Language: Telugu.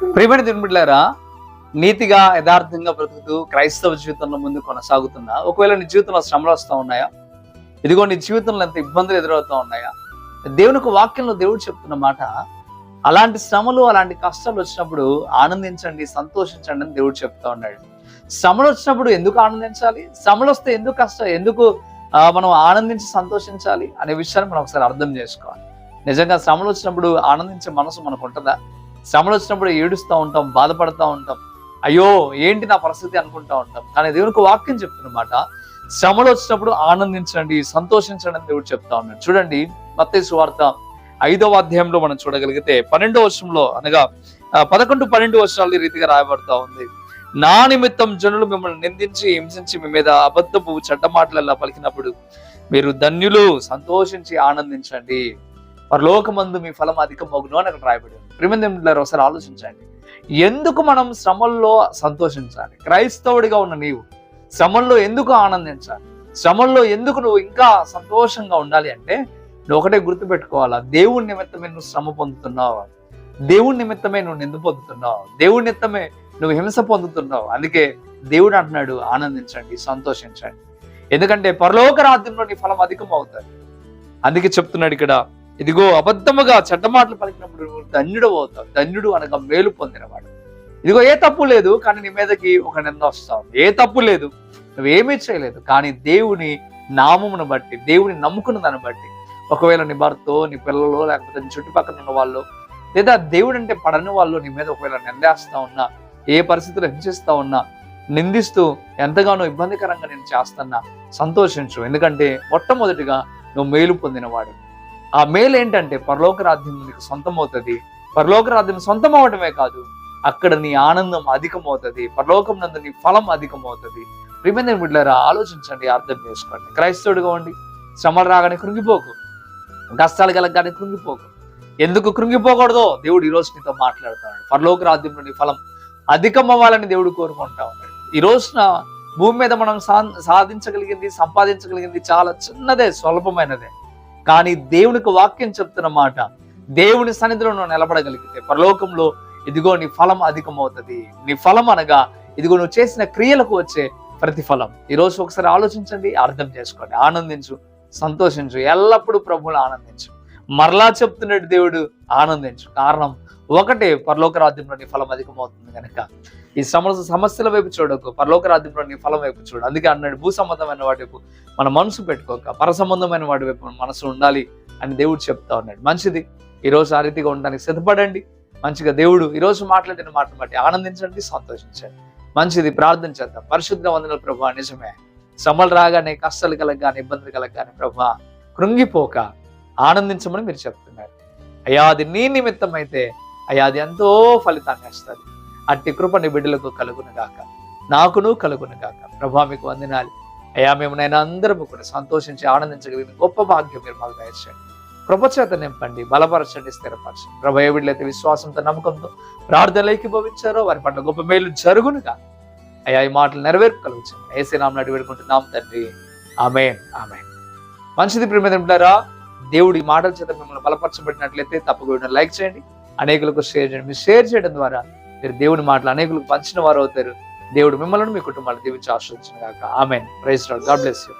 ప్రియమైన దినబిడ్లారా నీతిగా యథార్థంగా బ్రతుకుతూ క్రైస్తవ జీవితంలో ముందు కొనసాగుతున్నా ఒకవేళ నీ జీవితంలో శ్రమలు వస్తూ ఉన్నాయా? ఇదిగో నీ జీవితంలో ఎంత ఇబ్బందులు ఎదురవుతూ ఉన్నాయా? దేవునికి వాక్యంలో దేవుడు చెప్తున్న మాట అలాంటి శ్రమలు అలాంటి కష్టాలు వచ్చినప్పుడు ఆనందించండి సంతోషించండి అని దేవుడు చెప్తా ఉన్నాడు. శ్రమలు వచ్చినప్పుడు ఎందుకు ఆనందించాలి? శ్రమలు వస్తే ఎందుకు కష్టం? ఎందుకు మనం ఆనందించి సంతోషించాలి? అనే విషయాన్ని మనం ఒకసారి అర్థం చేసుకోవాలి. నిజంగా శ్రమలు వచ్చినప్పుడు ఆనందించే మనసు మనకు ఉంటుందా? శ్రమలు వచ్చినప్పుడు ఏడుస్తూ ఉంటాం బాధపడతా ఉంటాం. అయ్యో ఏంటి నా పరిస్థితి అనుకుంటా ఉంటాం. కానీ దేవునికి వాక్యం చెప్తున్నమాట. శ్రమలు వచ్చినప్పుడు ఆనందించండి సంతోషించండి అని దేవుడు చెప్తా ఉన్నాడు. చూడండి మత్తయి సువార్త ఐదవ అధ్యాయంలో మనం చూడగలిగితే పన్నెండవ వర్షంలో అనగా పదకొండు పన్నెండు వర్షాలు ఈ రీతిగా రాయబడతా ఉంది. నా నిమిత్తం జనులు మిమ్మల్ని నిందించి హింసించి మీ మీద అబద్ధపు చెడ్డ మాటలల్లా పలికినప్పుడు మీరు ధన్యులు సంతోషించి ఆనందించండి. పరలోకమందు మీ ఫలం అధికం మగును అని అక్కడ రాయబడి ఉంది ప్రిమందింలో ఒకసారి ఆలోచించండి. ఎందుకు మనం శ్రమల్లో సంతోషించాలి? క్రైస్తవుడిగా ఉన్న నీవు శ్రమల్లో ఎందుకు ఆనందించాలి? శ్రమల్లో ఎందుకు నువ్వు ఇంకా సంతోషంగా ఉండాలి అంటే నువ్వు ఒకటే గుర్తుపెట్టుకోవాలా. దేవుడి నిమిత్తమే నువ్వు శ్రమ పొందుతున్నావు. దేవుడి నిమిత్తమే నువ్వు నింద పొందుతున్నావు. దేవుడి నిమిత్తమే నువ్వు హింస పొందుతున్నావు. అందుకే దేవుడు అంటున్నాడు ఆనందించండి సంతోషించండి. ఎందుకంటే పరలోక రాజ్యంలో నీ ఫలం అధికం అవుతుంది అందుకే చెప్తున్నాడు ఇక్కడ ఇదిగో అబద్ధముగా చెడ్డ మాటలు పలికినప్పుడు నువ్వు ధన్యుడు అవుతావు. ధన్యుడు అనగా మేలు పొందినవాడు. ఇదిగో ఏ తప్పు లేదు కానీ నీ మీదకి ఒక నింద వస్తావు ఏ తప్పు లేదు నువ్వేమీ చేయలేదు కానీ దేవుని నామమును బట్టి దేవుని నమ్ముకున్న దాన్ని బట్టి ఒకవేళ నీ భర్తో నీ పిల్లలు లేకపోతే నీ చుట్టుపక్కల ఉన్న వాళ్ళు లేదా దేవుడు అంటే పడని వాళ్ళు నీ మీద ఒకవేళ నిందేస్తా ఉన్నా ఏ పరిస్థితులు హింసిస్తా ఉన్నా నిందిస్తూ ఎంతగానో ఇబ్బందికరంగా నేను చేస్తున్నా సంతోషించు. ఎందుకంటే మొట్టమొదటిగా నువ్వు మేలు పొందినవాడు ఆ మేలు ఏంటంటే పరలోకరాధ్యం నీకు సొంతం అవుతుంది పరలోక సొంతం అవటమే కాదు. అక్కడ నీ ఆనందం అధికమవుతుంది. పరలోకం నందు నీ ఫలం అధికమవుతుంది. ప్రిమెందర్ బిడ్డలారా ఆలోచించండి అర్థం చేసుకోండి. క్రైస్తవుడిగా ఉండి శ్రమలు రాగానే కృంగిపోకు. కష్టాలు కలగగానే కృంగిపోకు. ఎందుకు కృంగిపోకూడదో? దేవుడు ఈ రోజు నీతో మాట్లాడుతున్నాడు. పరలోక రాజ్యంలో నీ ఫలం అధికం అవ్వాలని దేవుడు కోరుకుంటా ఉన్నాడు. ఈ రోజున భూమి మీద మనం సా- సాధించగలిగింది సంపాదించగలిగింది చాలా చిన్నదే స్వల్పమైనదే. కానీ దేవునికి వాక్యం చెప్తున్న మాట దేవుని సన్నిధిలో నువ్వు నిలబడగలిగితే పరలోకంలో ఇదిగో నీ ఫలం అధికమవుతుంది. నీ ఫలం అనగా ఇదిగో నువ్వు చేసిన క్రియలకు వచ్చే ప్రతిఫలం. ఈ రోజు ఒకసారి ఆలోచించండి అర్థం చేసుకోండి ఆనందించు సంతోషించు ఎల్లప్పుడూ ప్రభువులు ఆనందించు. మరలా చెప్తున్నాడు దేవుడు ఆనందించు. కారణం ఒకటే పరలోకరాజ్యంలోని ఫలం అధికమవుతుంది కనుక ఈ సమస్య సమస్యల వైపు చూడకు పరలోకరాజ్యంలోని ఫలం వైపు చూడు. అందుకే అన్నాడు భూ సంబంధమైన వాటి వైపు మన మనసు పెట్టుకోక పర సంబంధమైన వాటి వైపు మన మనసు ఉండాలి అని దేవుడు చెప్తా ఉన్నాడు. మంచిది. ఈ రోజు ఆ రీతిగా ఉండడానికి సిద్ధపడండి. మంచిగా దేవుడు ఈరోజు మాట్లాడిన మాటను బట్టి ఆనందించండి సంతోషించండి. మంచిది. ప్రార్థన చేద్దాం. పరిశుద్ధ వందన ప్రభా నిజమే. సమలు రాగానే కష్టాలు కలగగానే ఇబ్బందులు కలగగానే ప్రభా కృంగిపోక ఆనందించమని మీరు చెప్తున్నారు. అయ్యా అది నీ నిమిత్తం అయితే అయ్యా అది ఎంతో ఫలితాన్ని ఇస్తుంది. అట్టి కృప నీ బిడ్డలకు కలుగునుగాక నాకును కలుగునుగాక ప్రభా మీకు వందనాలి. అయ్యా మేము నేను అందరము కూడా సంతోషించి ఆనందించగలిగిన గొప్ప భాగ్యం మీరు మాకు దయచేయండి. కృపచేత నింపండి బలపరచండి స్థిరపరచండి. ప్రభా ఏ బిడ్డలైతే విశ్వాసంతో నమ్మకంతో ప్రార్థనలైకి భవించారో వారి పట్ల గొప్ప మేలు జరుగునుగా అయ్యా ఈ మాటలు నెరవేర్పగలుగుతాం ఏసీ నామ నడి వేడుకుంటున్నాం తండ్రి. ఆమె ఆమె మంచిది ప్రేమింటారా దేవుడి మాటల చేత మిమ్మల్ని బలపరచబడినట్లయితే తప్పకుండా లైక్ చేయండి. అనేకులకు షేర్ చేయండి. మీరు షేర్ చేయడం ద్వారా మీరు దేవుడి మాటలు అనేకులకు పంచిన వారు అవుతారు. దేవుడు మిమ్మల్ని మీ కుటుంబాలు దీవించి ఆశ్రయించిన కాక ఆమె ప్రైజ్ గాడ్ బ్లెస్ యూ.